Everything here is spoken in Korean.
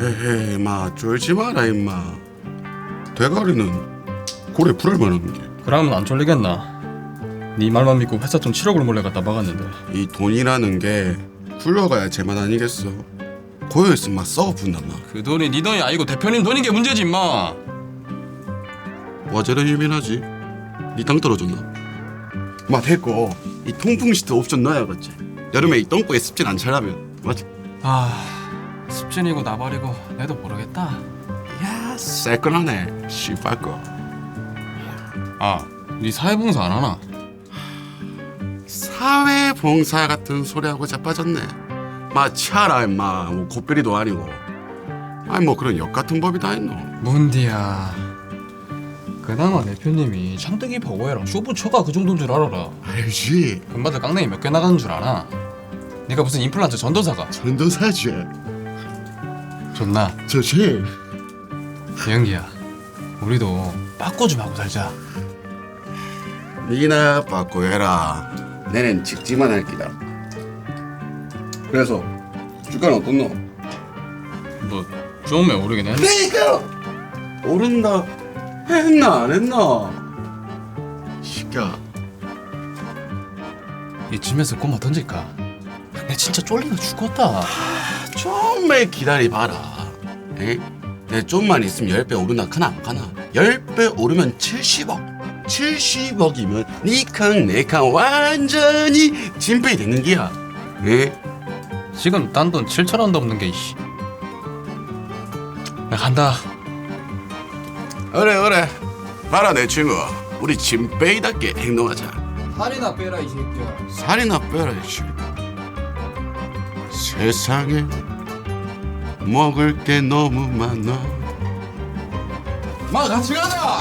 에헤이 마. 쫄지 마라 임마. 대가리는 고래 풀을 만한 그러면 안 쫄리겠나? 네 말만 믿고 회사 좀 7억을 몰래 갖다 박았는데. 게이 돈이라는 게 굴러가야 제맛 아니겠어? 고여있으면 막 썩어 분단 마그 돈이 네 돈이 아니고 대표님 돈인 게 문제지 임마. 와제로 유민하지? 니당 떨어졌나? 마 됐고 이 통풍 시트 옵션 넣어야겠지. 여름에 이 똥꼬에 습진 안 차려면 맞지? 아 습진이고 나발이고 내도 모르겠다. 야 새끈하네. 씨발 거. 아네 사회봉사 안 하나? 사회봉사 같은 소리하고 자빠졌네. 마 치아라 임마. 뭐 곱별이도 아니고. 아니 뭐 그런 역 같은 법이 다 있노. 뭔디야. 그나마 대표님이 창뜨기 버거회랑 쇼부처가 그 정도인 줄 알아라. 알지 금바들 깡냉이 몇 개 나가는 줄아 나? 네가 무슨 임플란트 전도사가? 전도사지 좋나? 좋지 대영기야 우리도 빠꾸 좀 하고 살자. 니나 받고 해라. 내는 직지만 할 기다. 그래서 주가는 어떻노? 뭐 좀에 오르긴 해 내가 오른다. 했나 안 했나? 시까 이쯤에서 꼬마 던질까? 내 진짜 쫄리다 죽었다. 좀만 기다려봐라. 에? 내 좀만 있으면 10배 오르나 크나 안 가나? 10배 오르면 70억. 70억이면 니캉 내캉 완전히 진페이 되는 기야. 에? 지금 딴 돈 7천 원도 없는 게 이씨. 나 간다. 그래 그래. 봐라 내 친구. 우리 진페이답게 행동하자. 살이나 빼라 이 새끼야. 살이나 빼라 이 친구 세상에 먹을 게 너무 많아. 마 같이 가자